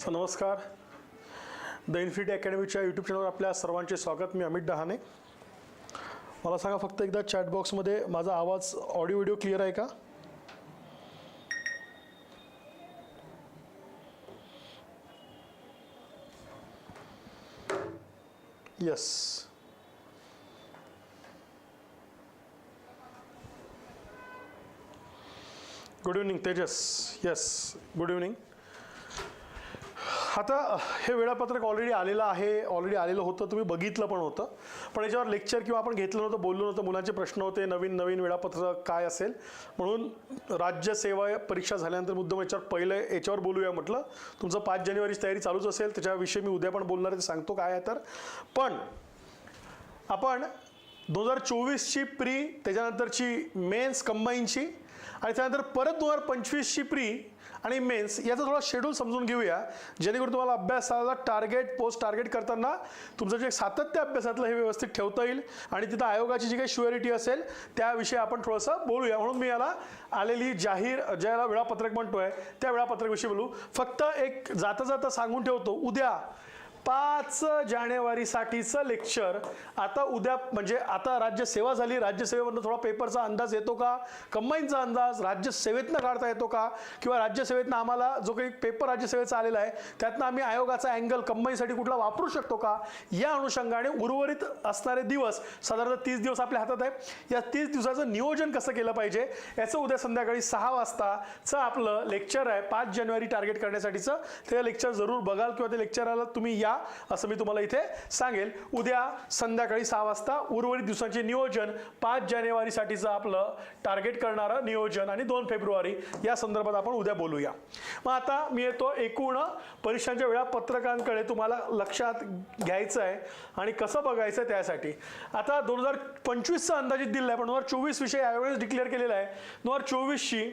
Sir नमस्कार. The infinity अकॅडमीच्या YouTube चॅनलवर आपल्या सर्वांचे स्वागत. मी अमित डहाणे. मला सांगा फक्त एकदा चॅट बॉक्समध्ये माझा आवाज ऑडिओ व्हिडिओ क्लिअर आहे का? Yes good evening Tejas yes good evening आता हे वेळापत्रक ऑलरेडी आलेलं आहे ऑलरेडी आलेलं होतं तुम्ही बघितलं पण होतं. पण याच्यावर लेक्चर किंवा आपण घेतलं नव्हतं बोललो नव्हतं मुलांचे प्रश्न होते नवीन नवीन वेळापत्रक काय असेल? म्हणून राज्यसेवा परीक्षा झाल्यानंतर मुद्दाम याच्यावर पहिलं याच्यावर बोलूया म्हटलं. तुमचं पाच जानेवारीची तयारी चालूच असेल त्याच्याविषयी मी उद्या पण बोलणार ते सांगतो काय आहे तर. पण आपण दोन हजार चोवीसची प्री त्याच्यानंतरची मेन्स कंबाईनची आणि त्यानंतर परत दोन हजार पंचवीसची प्री आणि मेन्स याचा थोडा शेड्यूल समजून घेऊया. जेणेकरून तुम्हाला अभ्यासाला टार्गेट पोस्ट टार्गेट करताना तुमचं जे सातत्य अभ्यासातलं हे व्यवस्थित ठेवता येईल. आणि तिथं आयोगाची जी काही शुअरिटी असेल त्याविषयी आपण थोडंसं बोलूया. म्हणून मी याला आलेली जाहीर ज्याला वेळापत्रक म्हणतोय त्या वेळापत्रकाविषयी बोलू. फक्त एक जाता जाता सांगून ठेवतो. उद्या पाच जानेवारीसाठीचं लेक्चर. आता उद्या म्हणजे आता राज्यसेवा झाली. राज्यसेवेमधून थोडा पेपरचा अंदाज येतो का? कंबाईनचा अंदाज राज्यसेवेतनं काढता येतो का? किंवा राज्यसेवेतनं आम्हाला जो काही पेपर राज्यसेवेचा आलेला आहे त्यातनं आम्ही आयोगाचा अँगल कंबाईनसाठी कुठला वापरू शकतो का? या अनुषंगाने उर्वरित असणारे दिवस साधारणतः तीस दिवस आपल्या हातात आहे या तीस दिवसाचं नियोजन कसं केलं पाहिजे? याचं उद्या संध्याकाळी सहा वाजताचं आपलं लेक्चर आहे. पाच जानेवारी टार्गेट करण्यासाठीचं. ते लेक्चर जरूर बघाल किंवा ते लेक्चरला तुम्ही या असं मी तुम्हाला इथे सांगेल. उद्या संध्याकाळी सहा वाजता उर्वरित दिवसांचे नियोजन पाच जानेवारीसाठीचं आपलं टार्गेट करणारं नियोजन आणि दोन फेब्रुवारी या संदर्भात आपण उद्या बोलूया. मग आता मी येतो एकूण परीक्षांच्या वेळापत्रकांकडे तुम्हाला लक्षात घ्यायचं आहे आणि कसं बघायचं आहे त्यासाठी. आता दोन हजार पंचवीसचा अंदाजित दिलेला आहे पण दोन हजार चोवीस विषय यावेळेस डिक्लेअर केलेला आहे. दोन हजार चोवीसची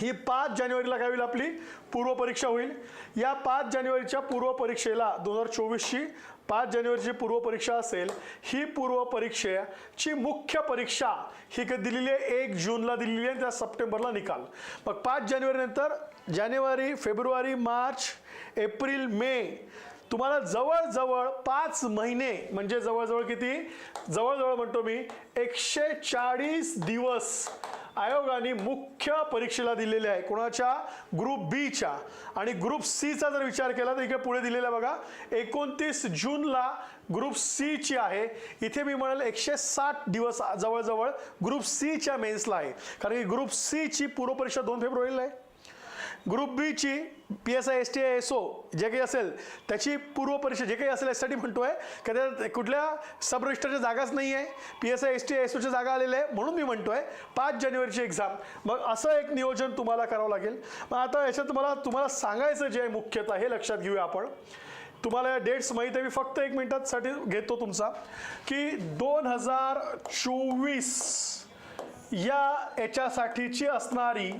ही पाच जानेवारीला काय होईल आपली? पूर्व परीक्षा होईल. या पाच जानेवारीच्या पूर्व परीक्षेला दोन हजार चोवीसची पाच जानेवारीची पूर्व परीक्षा असेल ही पूर्वपरीक्षेची मुख्य परीक्षा ही कधी दिलेली आहे? एक जूनला दिलेली आहे त्या सप्टेंबरला निकाल. मग पाच जानेवारीनंतर जानेवारी फेब्रुवारी मार्च एप्रिल मे तुम्हाला जवळजवळ पाच महिने म्हणजे जवळजवळ किती? जवळजवळ म्हणतो मी एकशे चाळीस दिवस आयोगाने मुख्य परीक्षेला दिलेले आहे. कोणाच्या? ग्रुप बीच्या आणि ग्रुप सीचा जर विचार केला तर इकडे पुढे दिलेला आहे बघा. एकोणतीस जूनला ग्रुप सीची आहे. इथे मी म्हणाल एकशे साठ दिवस जवळजवळ ग्रुप सीच्या मेन्सला आहे. कारण की ग्रुप सीची पूर्व परीक्षा दोन फेब्रुवारीला आहे. ग्रुप बीची P S I S T I S O जे काही असेल त्याची पूर्व परीक्षा जे काही असेल यासाठी म्हणतो आहे का त्या कुठल्या सब रजिस्टरच्या जागाच नाही आहे. P S I S T I S ओच्या जागा आलेल्या आहे म्हणून मी म्हणतो आहे पाच जानेवारीची एक्झाम मग असं एक नियोजन तुम्हाला करावं लागेल. मग आता याच्यात तुम्हाला तुम्हाला सांगायचं जे आहे मुख्यतः हे लक्षात घेऊया आपण. तुम्हाला या डेट्स माहीत आहे मी फक्त एक मिनिटासाठी घेतो तुमचा की दोन हजार चोवीस या याच्यासाठीची असणारी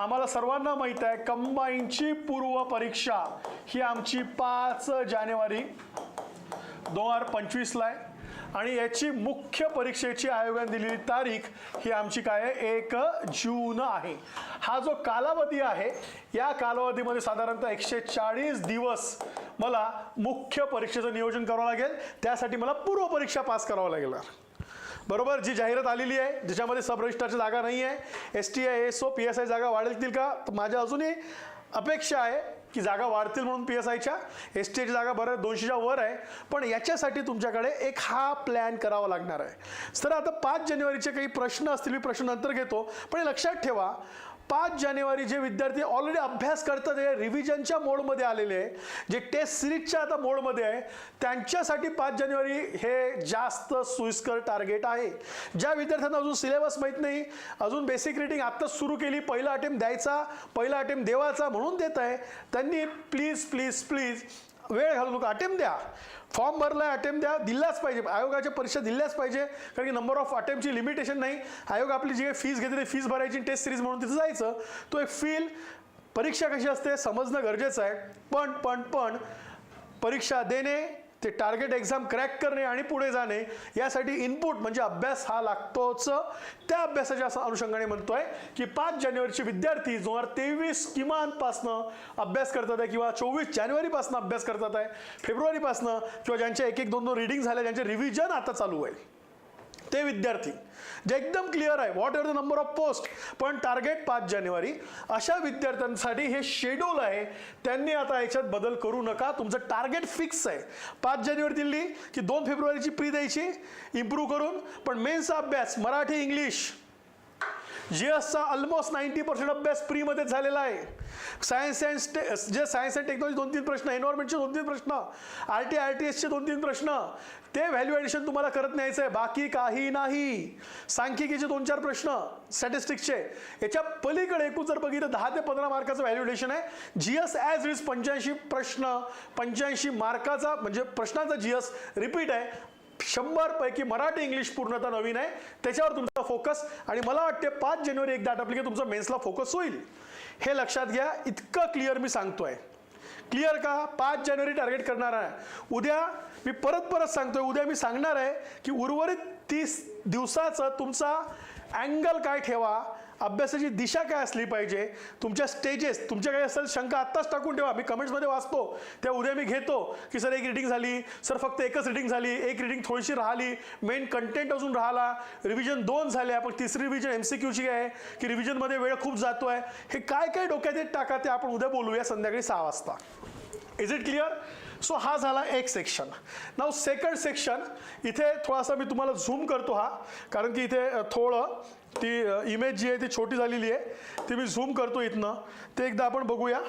आम्हाला सर्वांना माहीत आहे कंबाईनची पूर्व परीक्षा ही आमची पाच जानेवारी दोन हजार पंचवीसला आहे. आणि याची मुख्य परीक्षेची आयोगाने दिलेली तारीख ही आमची काय आहे एक जून आहे. हा जो कालावधी आहे या कालावधीमध्ये साधारणतः एकशे चाळीस दिवस मला मुख्य परीक्षेचं नियोजन करावं लागेल. त्यासाठी मला पूर्व परीक्षा पास करावं लागेल बरोबर जी जाहिरात आलेली आहे ज्याच्यामध्ये सब रजिस्टरची जागा नाही आहे S T I S O P S I जागा वाढतील का? तर माझ्या अजूनही अपेक्षा आहे की जागा वाढतील म्हणून पी एस आयच्या एस टी आयची जागा बरं दोनशेच्या वर आहे पण याच्यासाठी तुमच्याकडे एक हा प्लॅन करावा लागणार आहे. तर आता पाच जानेवारीचे काही प्रश्न असतील मी प्रश्न नंतर घेतो पण हे लक्षात ठेवा पाच जानेवारी जे विद्यार्थी ऑलरेडी अभ्यास करतात हे रिव्हिजनच्या मोडमध्ये आलेले आहे. जे टेस्ट सिरीजच्या आता मोडमध्ये आहे त्यांच्यासाठी पाच जानेवारी हे जास्त सोयीस्कर टार्गेट आहे. ज्या विद्यार्थ्यांना अजून सिलेबस माहीत नाही अजून बेसिक रिडिंग आत्ताच सुरू केली पहिला अटेम्प्ट द्यायचा पहिला अटेम्प्ट देवाचा म्हणून देत आहे त्यांनी प्लीज प्लीज प्लीज वेळ घालू नका. अटेम्प द्या. फॉर्म भरला आहे अटेम्प द्या. दिल्याच पाहिजे. आयोगाच्या परीक्षा दिल्याच पाहिजे. कारण की नंबर ऑफ अटेम्प्टची लिमिटेशन नाही. आयोग आपली जी काही फीस घेते ते फीस भरायची टेस्ट सिरीज म्हणून तिथं जायचं. तो एक फील परीक्षा कशी असते समजणं गरजेचं आहे. पण पण पण परीक्षा देणे ते टार्गेट एक्झाम क्रॅक करणे आणि पुढे जाणे यासाठी इनपुट म्हणजे अभ्यास हा लागतोच. त्या अभ्यासाच्या असं अनुषंगाने म्हणतोय की पाच जानेवारीचे विद्यार्थी दोन हजार तेवीस किमानपासनं अभ्यास करतात आहे किंवा चोवीस जानेवारीपासून अभ्यास करतात आहे फेब्रुवारीपासनं किंवा ज्यांच्या एक एक दोन दोन रिडिंग झाल्या ज्यांचे रिव्हिजन आता चालू आहे. ते विद्यार्थी. जे एकदम क्लिअर आहे what are the number of post पण टार्गेट पाच जानेवारी. अशा विद्यार्थ्यांसाठी हे शेड्यूल आहे. त्यांनी आता याच्यात बदल करू नका. तुमचं टार्गेट फिक्स आहे. पाच जानेवारी दिली की दोन फेब्रुवारीची प्री द्यायची इम्प्रूव्ह करून. पण मेन्सचा अभ्यास मराठी इंग्लिश जी एसचा ऑलमोस्ट नाईन्टी पर्सेंट अभ्यास प्रीमध्ये झालेला आहे. सायन्स अँड स्टे जे सायन्स अँड टेक्नॉलॉजी दोन तीन प्रश्न एन्व्हायरमेंटचे दोन तीन प्रश्न आर टी आर टी एसचे दोन तीन प्रश्न ते व्हॅल्यू ॲडिशन तुम्हाला करत न्यायचं आहे. बाकी काही नाही. सांख्यिकीचे दोन चार प्रश्न स्टॅटिस्टिक्सचे याच्या पलीकडे एकूण जर बघितलं दहा ते पंधरा मार्काचं व्हॅल्युडेशन आहे. जी एस ॲज इज पंच्याऐंशी प्रश्न पंच्याऐंशी मार्काचा म्हणजे प्रश्नाचा जी एस रिपीट आहे. शंभर पैकी मराठी इंग्लिश पूर्णता नवीन आहे. त्याच्यावर तुमचा फोकस आणि मला वाटते पाच जानेवारी एकदा आटपली की तुमचा मेन्सला फोकस होईल. हे लक्षात घ्या इतकं क्लिअर मी सांगतोय. क्लिअर का? पाच जानेवारी टार्गेट करणार आहे. उद्या मी परत परत सांगतोय. उद्या मी सांगणार आहे की उर्वरित तीस दिवसाचं तुमचा अँगल काय ठेवा? अभ्यासाची दिशा काय असली पाहिजे? तुमच्या स्टेजेस तुमच्या काही असेल शंका आत्ताच टाकून ठेवा. मी कमेंट्समध्ये वाचतो. त्या उद्या मी घेतो की सर एक रिडिंग झाली. सर फक्त एकच रिडिंग झाली. एक रिडिंग थोडीशी राहिली. मेन कंटेंट अजून राहिला. रिव्हिजन दोन झाले. आपण तिसरी रिव्हिजन एम सी क्यूची आहे की रिव्हिजनमध्ये वेळ खूप जातो आहे हे काय काय डोक्यात येत टाका ते आपण उद्या बोलूया संध्याकाळी सहा वाजता. इज इट क्लिअर सो हा झाला एक सेक्शन नाव सेकंड सेक्शन इथे थोडासा मी तुम्हाला झूम करतो हा. कारण की इथे थोडं ती इमेज जी आहे ती छोटी झालेली आहे. ती मी झूम करतो इथनं. ते एकदा आपण बघूया.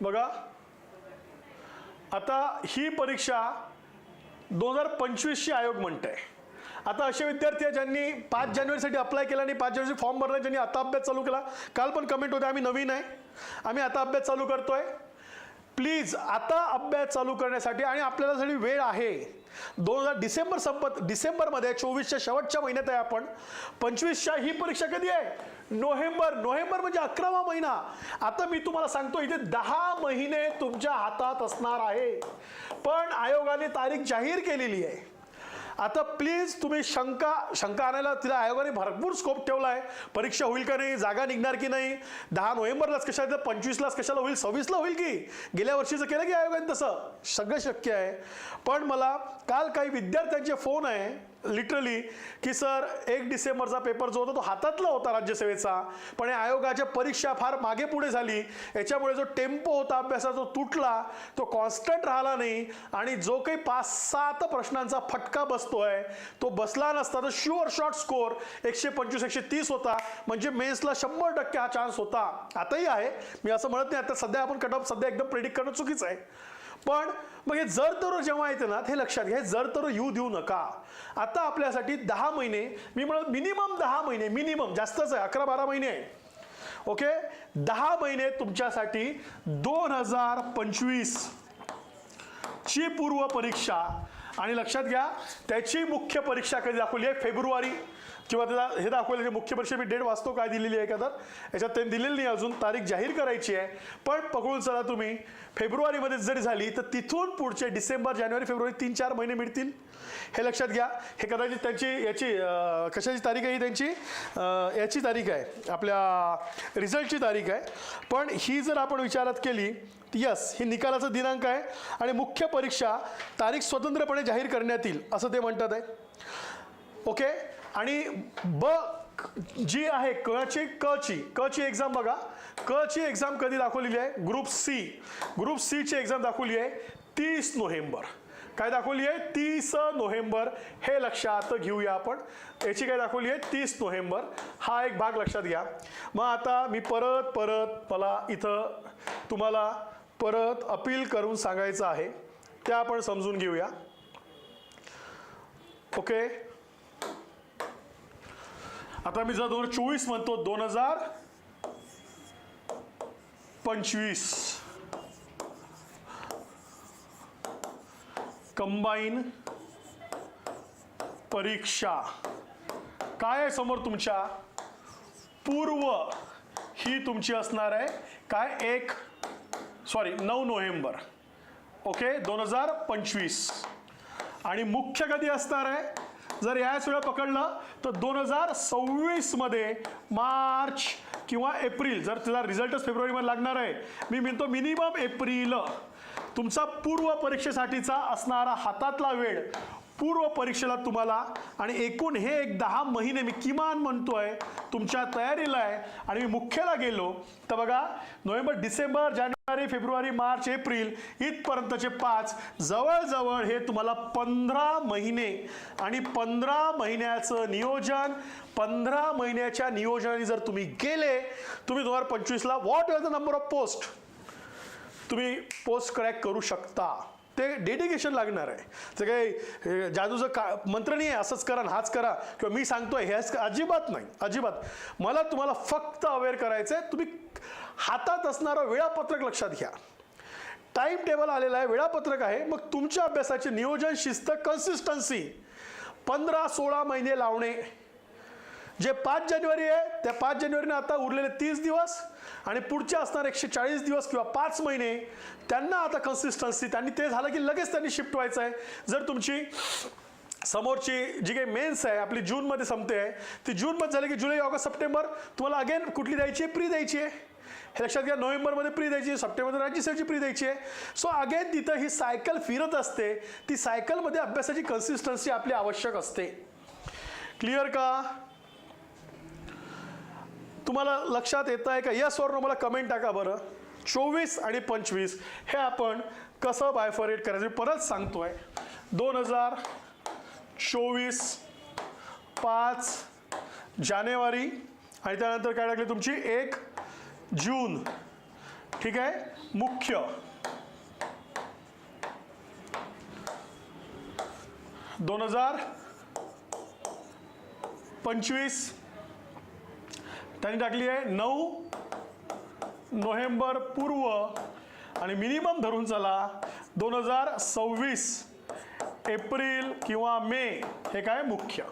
बघा. आता ही परीक्षा दोन हजार पंचवीसची आयोग म्हणते आता असे विद्यार्थी आहे ज्यांनी पाच जानेवारीसाठी अप्लाय केला आणि पाच जानेवारी फॉर्म भरला ज्यांनी आता अभ्यास चालू केला. काल पण कमेंट होते आम्ही नवीन आहे. आम्ही आता अभ्यास चालू करतोय. प्लीज आता अभ्यास चालू करण्यासाठी आणि आपल्याला जरी वेळ आहे दोन हजार डिसेंबर संपत डिसेंबरमध्ये चोवीसच्या शेवटच्या महिन्यात आहे आपण पंचवीसच्या ही परीक्षा कधी आहे? नोव्हेंबर. नोव्हेंबर म्हणजे अकरावा महिना. आता मी तुम्हाला सांगतो इथे दहा महिने तुमच्या हातात असणार आहे. पण आयोगाने तारीख जाहीर केलेली आहे. आता प्लीज तुम्ही शंका शंका आणायला तिला आयोगाने भरपूर स्कोप ठेवला आहे. परीक्षा होईल का नाही जागा निघणार की नाही? दहा नोव्हेंबरलाच कशा पंचवीसलाच कशाला होईल सव्वीसला होईल की? गेल्या वर्षीचं केलं की आयोगाने तसं? सगळं शक्य आहे. पण मला काल काही विद्यार्थ्यांचे फोन आहे लिटरली की सर एक डिसेंबरचा पेपर जो होता तो हातातला होता राज्यसेवेचा पण या आयोगाच्या परीक्षा फार मागे पुढे झाली. याच्यामुळे जो टेम्पो होता अभ्यासाचा जो तुटला तो कॉन्स्टंट राहिला नाही. आणि जो काही पाच सात प्रश्नांचा फटका बसतोय तो बसला नसता. तर शुअर शॉर्ट स्कोअर एकशे पंचवीस एकशे तीस होता. म्हणजे मेन्सला शंभर टक्के हा चान्स होता. आताही आहे. मी असं म्हणत नाही आता सध्या आपण कट ऑफ सध्या एकदम प्रेडिक्ट करणं चुकीचं आहे. पण मग हे जर तर जेव्हा येते ना हे लक्षात घ्या जर तर येऊ देऊ नका. आता आपल्यासाठी दहा महिने मी म्हणत मिनिमम दहा महिने मिनिमम जास्तच आहे अकरा बारा महिने आहे. ओके दहा महिने तुमच्यासाठी दोन हजार पंचवीस ची पूर्व परीक्षा. आणि लक्षात घ्या त्याची मुख्य परीक्षा कधी दाखवली आहे? फेब्रुवारी. किंवा त्याला हे दाखवलं की मुख्य परीक्षा मी डेट वाचतो काय दिलेली आहे का तर? याच्यात त्यांनी दिलेली नाही अजून तारीख जाहीर करायची आहे. पण पकडून चला तुम्ही. फेब्रुवारीमध्ये जरी झाली तर तिथून पुढचे डिसेंबर जानेवारी फेब्रुवारी तीन चार महिने मिळतील. हे लक्षात घ्या. हे कदाचित त्यांची याची कशाची तारीख आहे ही त्यांची? याची तारीख आहे. आपल्या रिझल्टची तारीख आहे. पण ही जर आपण विचारात केली यस ही निकालाचा दिनांक आहे आणि मुख्य परीक्षा तारीख स्वतंत्रपणे जाहीर करण्यात येईल असं ते म्हणतात आहे. ओके? आणि ब जी आहे कची क ची क ची एक्झाम बघा. क ची एक्झाम कधी दाखवलेली आहे? ग्रुप सी ग्रुप सी ची एक्झाम दाखवली आहे तीस नोव्हेंबर. काय दाखवली आहे? तीस नोव्हेंबर. हे लक्षात घेऊया आपण. याची काय दाखवली आहे? तीस नोव्हेंबर. हा एक भाग लक्षात घ्या. मग आता मी परत परत मला इथं तुम्हाला परत अपील करून सांगायचं आहे. ते आपण समजून घेऊया. ओके? आता मी जर दोन हजार चोवीस म्हणतो दोन हजार पंचवीस. कंबाईन परीक्षा. काय आहे समोर तुमच्या? पूर्व ही तुमची असणार आहे. काय? एक सॉरी नऊ नोव्हेंबर. ओके दोन हजार पंचवीस. आणि मुख्य कधी असणार आहे? जर या वेळा पकडलं तर दोन हजार सव्वीसमध्ये मार्च किंवा एप्रिल जर त्याला रिझल्टच फेब्रुवारीमध्ये लागणार आहे मी म्हणतो मिनिमम एप्रिल. तुमचा पूर्व परीक्षेसाठीचा असणारा हातातला वेळ पूर्व परीक्षेला तुम्हाला आणि एकूण हे एक दहा महिने मी किमान म्हणतोय तुमच्या तयारीला आहे आणि मी मुख्यला गेलो तर बघा नोव्हेंबर डिसेंबर जानेवारी फेब्रुवारी मार्च एप्रिल इथपर्यंतचे पाच जवळजवळ हे तुम्हाला पंधरा महिने आणि पंधरा महिन्याचं नियोजन पंधरा महिन्याच्या नियोजनाने जर तुम्ही गेले तुम्ही दोन हजार पंचवीसला what is the number of post? तुम्ही पोस्ट क्रॅक करू शकता. ते डेडिकेशन लागणार आहे. ते काही जादूचं का मंत्र नाही आहे असंच करा हाच करा. किंवा मी सांगतोय हेच अजिबात नाही. अजिबात. मला तुम्हाला फक्त अवेअर करायचं आहे तुम्ही हातात असणारं वेळापत्रक लक्षात घ्या. टाईम टेबल आलेलं आहे वेळापत्रक आहे. मग तुमच्या अभ्यासाचे नियोजन शिस्त कन्सिस्टन्सी पंधरा सोळा महिने लावणे. जे पाच जानेवारी आहे त्या पाच जानेवारीने आता उरलेले तीस दिवस आणि पुढचे असणार एकशे चाळीस दिवस किंवा पाच महिने त्यांना आता कन्सिस्टन्सी त्यांनी ते झालं की लगेच त्यांनी शिफ्ट व्हायचं आहे. जर तुमची समोरची जी काही मेन्स आहे आपली जूनमध्ये संपते आहे ती जूनमध्ये झाली की जुलै ऑगस्ट सप्टेंबर तुम्हाला अगेन कुठली द्यायची आहे? प्री द्यायची आहे. हे लक्षात घ्या नोव्हेंबरमध्ये प्री द्यायची आहे सप्टेंबरमध्ये राज्यसेवेची प्री द्यायची आहे. सो अगेन तिथं ही सायकल फिरत असते ती सायकलमध्ये अभ्यासाची कन्सिस्टन्सी आपली आवश्यक असते. क्लिअर का? तुम्हाला लक्षात येत आहे का? यस वर मला कमेंट टाका बरं. चोवीस आणि पंचवीस हे आपण कसं बायफरेट करायचं मी परत सांगतो आहे दोन हजार चोवीस पाच जानेवारी आणि त्यानंतर काय टाकली तुमची? एक जून. ठीक आहे? मुख्य. दोन हजार पंचवीस त्यांनी टाकली आहे नऊ नोव्हेंबर पूर्व आणि मिनिमम धरून चला दोन हजार सव्वीस एप्रिल किंवा मे हे काय मुख्य.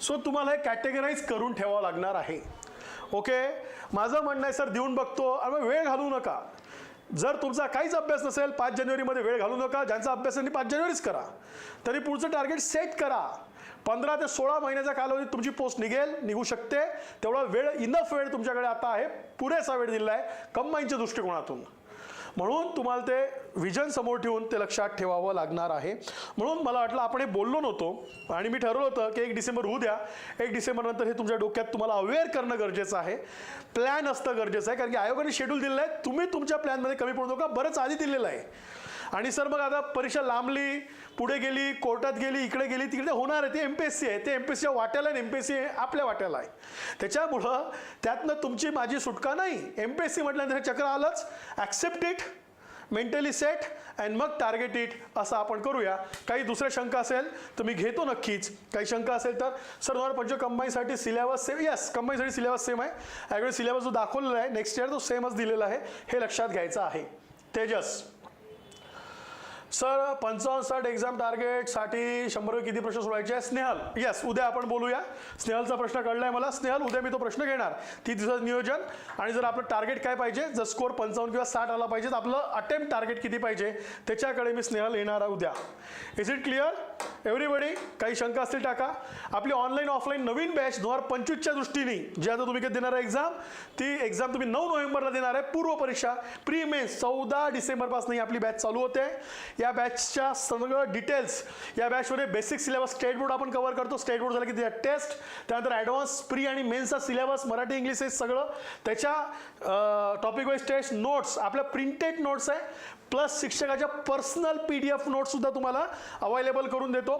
सो तुम्हाला हे कॅटेगराईज करून ठेवावं लागणार आहे. ओके माझं म्हणणं आहे सर देऊन बघतो. आणि वेळ घालू नका. जर तुमचा काहीच अभ्यास नसेल पाच जानेवारीमध्ये वेळ घालू नका. ज्यांचा अभ्यास त्यांनी पाच जानेवारीच करा. तरी पुढचं टार्गेट सेट करा. पंधरा ते सोळा महिन्याच्या कालावधीत तुमची पोस्ट निघेल निघू शकते. तेवढा वेळ इनफ वेळ तुमच्याकडे आता आहे. पुरेसा वेळ दिला आहे कंबाईनच्या दृष्टिकोनातून. म्हणून तुम्हाला ते विजन समोर ठेवून ते लक्षात ठेवावं लागणार आहे. म्हणून मला वाटलं आपण हे बोललो नव्हतो आणि मी ठरवलं होतं की एक डिसेंबर होऊ द्या. एक डिसेंबरनंतर हे तुमच्या डोक्यात तुम्हाला अवेअर करणं गरजेचं आहे. प्लॅन असतं गरजेचं आहे कारण की आयोगाने शेड्यूल दिलेलं आहे. तुम्ही तुमच्या प्लॅनमध्ये कमी पडू नका बरंच आधी दिलेलं आहे. आणि सर मग आता परीक्षा लांबली पुढे गेली कोर्टात गेली इकडे गेली तिकडे होणार आहे. ते एम पी एस सी आहे. ते एम पी एस सीच्या वाट्याला एम पी एस सी आपल्या वाट्याला आहे. त्याच्यामुळं त्यातनं तुमची माझी सुटका नाही. एम पी एस सी म्हटल्यानंतर हे चक्र आलंच. Accept it mentally set and मग टार्गेट इट असं आपण करूया. काही दुसऱ्या शंका असेल तर मी घेतो नक्कीच. काही शंका असेल तर सर तुम्हाला पंच कंबाईनसाठी सिलेबस सेम यस कंबाईनसाठी सिलेबस सेम आहे. यावेळी सिलेबस जो दाखवलेला आहे नेक्स्ट इयर तो सेमच दिलेला आहे. हे लक्षात घ्यायचं आहे. तेजस. सर पंचावन्न साठ एक्झाम टार्गेटसाठी शंभर किती प्रश्न सोडायचे आहे स्नेहल. येस उद्या आपण बोलूया. स्नेहलचा प्रश्न कळलाय मला. स्नेहल उद्या मी तो प्रश्न घेणार. ती दिवसाचं नियोजन आणि जर आपलं टार्गेट काय पाहिजे जर स्कोर पंचावन्न किंवा साठ आला पाहिजे तर आपलं अटेम्प्ट टार्गेट किती पाहिजे? त्याच्याकडे मी स्नेहल येणार आहे उद्या. इज इट क्लिअर एव्हरीबडी काही शंका असतील टाका. आपली ऑनलाईन ऑफलाईन नवीन बॅच दोन हजार पंचवीसच्या दृष्टीने जी आता तुम्ही देणार आहे एक्झाम ती एक्झाम तुम्ही नऊ नोव्हेंबरला देणार आहे पूर्व परीक्षा प्री मेन्स चौदा डिसेंबरपासून ही आपली बॅच चालू होते. या बॅचच्या सगळं डिटेल्स या बॅचमध्ये बेसिक सिलेबस स्टेट बोर्ड आपण कव्हर करतो. स्टेट बोर्ड झालं की त्याच्या टेस्ट त्यानंतर ॲडव्हान्स प्री आणि मेन्सचा सिलेबस मराठी इंग्लिश हे सगळं. त्याच्या टॉपिक वाईज टेस्ट नोट्स आपल्या प्रिंटेड नोट्स आहे. प्लस शिक्षकाच्या पर्सनल पी डी एफ नोट्ससुद्धा तुम्हाला अवेलेबल करून देतो.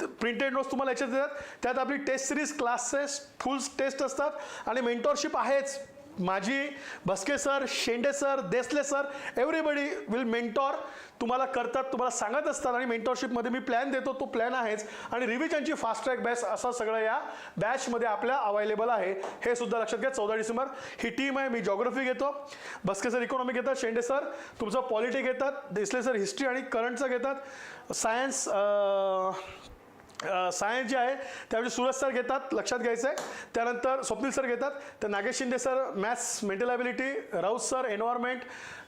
प्रिंटेड नोट्स तुम्हाला याच्यात देतात. त्यात आपली test series classes full test असतात. आणि मेंटॉरशिप आहेच. माझी Bhaske sir Shende sir Desale sir everybody will mentor तुम्हाला करतात तुम्हाला सांगत असतात आणि मेंटॉरशिपमध्ये मी प्लॅन देतो तो प्लॅन आहेच. आणि रिव्हिजनची फास्ट ट्रॅक बॅच असं सगळं या बॅचमध्ये आपल्या अवेलेबल आहे. हे सुद्धा लक्षात घ्या चौदा डिसेंबर. ही टीम आहे मी जॉग्रफी घेतो. बसके सर इकॉनॉमी घेतात शेंडे सर तुमचं पॉलिटी घेतात देसले सर हिस्ट्री आणि करंटचं घेतात. सायन्स सायन्स जे आहे त्यावेळी सूरज सर घेतात लक्षात घ्यायचं आहे त्यानंतर स्वप्नील सर घेतात. तर Nagesh Shinde sir maths mental ability Raut sir environment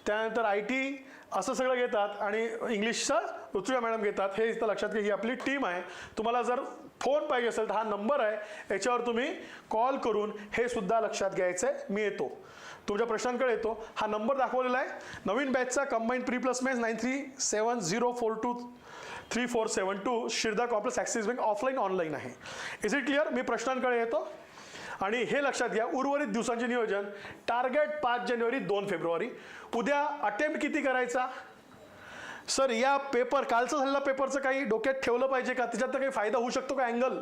त्यानंतर आय टी असं सगळं घेतात. आणि इंग्लिशचं ऋतुजा मॅडम घेतात. हे इथं लक्षात घ्या ही आपली टीम आहे. तुम्हाला जर फोन पाहिजे असेल तर हा नंबर आहे. याच्यावर तुम्ही कॉल करून हे सुद्धा लक्षात घ्यायचं आहे मी येतो. तुमच्या प्रश्नांकडे येतो. हा नंबर दाखवलेला आहे. नवीन बॅचचा combine pre plus match nine three seven zero four two three four seven two Shirda complex Axis bank offline online आहे. इज इट क्लिअर मी प्रश्नांकडे येतो. आणि हे लक्षात घ्या उर्वरित दिवसांचे नियोजन टार्गेट पाच जानेवारी दोन फेब्रुवारी. उद्या अटेम्प्ट किती करायचा? सर या पेपर कालचं झालेला पेपरचं काही डोक्यात ठेवलं पाहिजे का? त्याच्यात काही फायदा होऊ शकतो का अँगल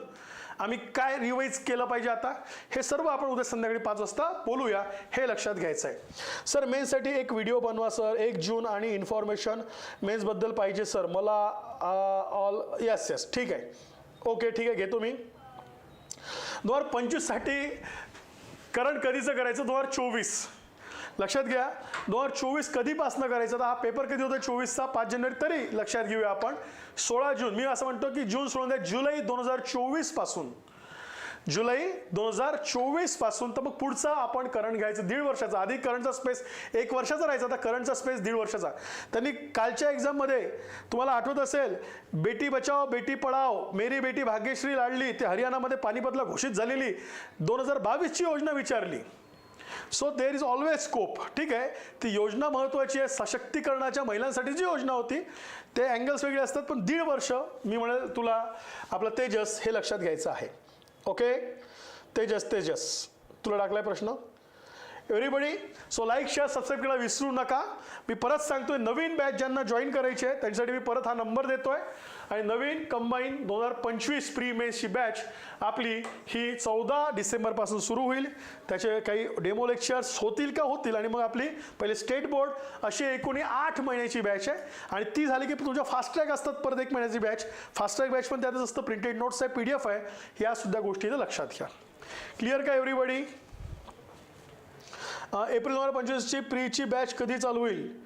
आम्ही काय रिवाईज केलं पाहिजे आता? हे सर्व आपण उद्या संध्याकाळी पाच वाजता बोलूया. हे लक्षात घ्यायचं आहे सर मेन्ससाठी एक व्हिडिओ बनवा सर. एक जून आणि इन्फॉर्मेशन मेन्सबद्दल पाहिजे सर. मला ऑल यस यस ठीक आहे. ओके ठीक आहे. घेतो मी. दोन हजार पंचवीससाठी करंट कधीचं करायचं? दोन हजार चोवीस. लक्षात घ्या दोन हजार चोवीस कधीपासनं करायचं? तर हा पेपर कधी होता? चोवीसचा पाच जानेवारी? तरी लक्षात घेऊया आपण. सोळा जून मी असं म्हणतो की जून सोळा द्या जुलै दोन हजार चोवीसपासून जुलै दोन हजार चोवीसपासून तर मग पुढचा आपण करंट घ्यायचं दीड वर्षाचा. आधी करंटचा स्पेस एक वर्षाचा राहायचा आता करंटचा स्पेस दीड वर्षाचा. त्यांनी कालच्या एक्झाममध्ये तुम्हाला आठवत असेल बेटी बचाओ बेटी पढाओ मेरी बेटी भाग्यश्री लाडली ते हरियाणामध्ये पानिपतला घोषित झालेली दोन हजार बावीसची योजना विचारली. So there is always scope ठीक आहे? ती योजना महत्त्वाची आहे. सशक्तीकरणाच्या महिलांसाठी जी योजना होती ते अँगल्स वेगळे असतात पण दीड वर्ष मी म्हणेल तुला आपलं तेजस हे लक्षात घ्यायचं आहे. ओके तेजस तेजस. तुला टाकलाय प्रश्न? Everybody so like share subscribe करायला विसरू नका. मी परत सांगतोय नवीन बॅच ज्यांना जॉईन करायची आहे त्यांच्यासाठी मी परत हा नंबर देतोय. आणि नवीन कंबाईन दोन हजार पंचवीस प्री मेन्सची बॅच आपली ही चौदा डिसेंबरपासून सुरू होईल. त्याचे काही डेमो लेक्चर्स होतील का? होतील. आणि मग आपली पहिले स्टेट बोर्ड अशी एकूण आठ महिन्याची बॅच आहे. आणि ती झाली की तुमच्या फास्ट्रॅक असतात परत एक महिन्याची बॅच फास्ट्रॅक बॅच पण त्यातच असतं. प्रिंटेड नोट्स आहे पी डी एफ आहे. या सुद्धा गोष्टी लक्षात घ्या. क्लिअर का एव्हरीबडी एप्रिल दोन हजार पंचवीसची प्रीची बॅच कधी चालू होईल?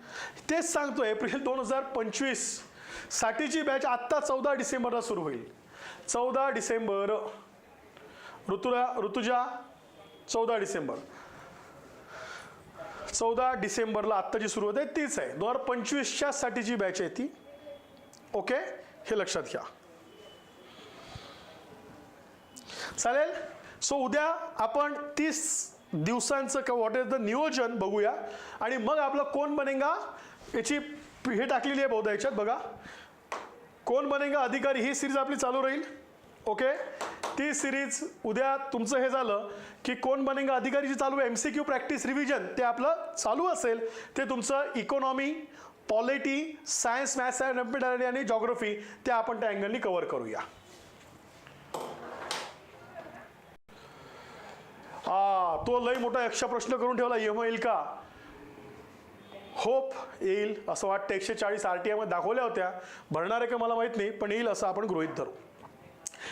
तेच सांगतो एप्रिल दोन हजार पंचवीस. साठीची बॅच आत्ता चौदा डिसेंबरला सुरू होईल. चौदा डिसेंबर ऋतुरा ऋतुजा चौदा डिसेंबर. चौदा डिसेंबरला आत्ता जी सुरू होते तीच आहे. दोन हजार पंचवीसच्या साठीची बॅच आहे ती. ओके हे लक्षात घ्या. चालेल? सो उद्या आपण तीस दिवसांचं का वॉट इज द नियोजन बघूया. आणि मग आपलं कोण बनेगा याची हे टाकलेली आहे बहुधा याच्यात बघा. कोण बनेगा अधिकारी ही सिरीज आपली चालू राहील. ओके ती सिरीज उद्या तुमचं हे झालं की कोण बनेगा अधिकारी जी चालू आहे M C Q practice revision ते आपलं चालू असेल. ते तुमचं economy polity science maths and आणि जॉग्रफी ते आपण त्या अँगलनी कव्हर करूया. हा तो लय मोठा यक्ष प्रश्न करून ठेवला येईल का होप येईल असं वाटतं. एकशे चाळीस आर टी आयमध्ये दाखवल्या होत्या. भरणार आहे का मला माहीत नाही पण येईल असं आपण गृहित धरू.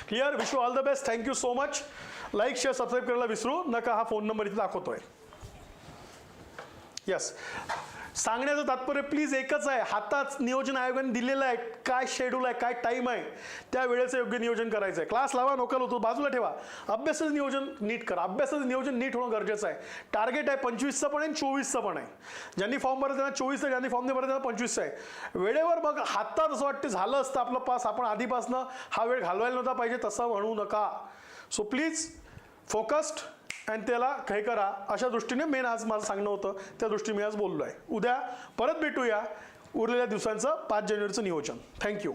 Clear wish all the best thank you so much like share subscribe करायला विसरू नका. हा फोन नंबर इथे दाखवतोय. यस सांगण्याचं तात्पर्य प्लीज एकच आहे. हातात नियोजन आयोगाने दिलेलं आहे. काय शेड्यूल आहे काय टाईम आहे त्या वेळेचं योग्य नियोजन करायचं आहे. क्लास लावा नोकल होतो बाजूला ठेवा. अभ्यासाचं नियोजन नीट करा. अभ्यासाचं नियोजन नीट होणं गरजेचं आहे. टार्गेट आहे पंचवीसचं पण आहे आणि चोवीसचं पण आहे. ज्यांनी फॉर्म भरत त्यांना चोवीसचं ज्यांनी फॉर्म नाही भरत त्यांना पंचवीसचं आहे. वेळेवर मग हातात असं वाटतं झालं असतं आपलं पास आपण आधीपासनं हा वेळ घालवायला नव्हता पाहिजे तसं म्हणू नका. सो प्लीज फोकस्ड आणि त्याला काही करा. अशा दृष्टीने मेन आज माझं सांगणं होतं. त्या दृष्टीने मी आज बोललो आहे उद्या परत भेटूया. उरलेल्या दिवसांचं पाच जानेवारीचं नियोजन. थँक्यू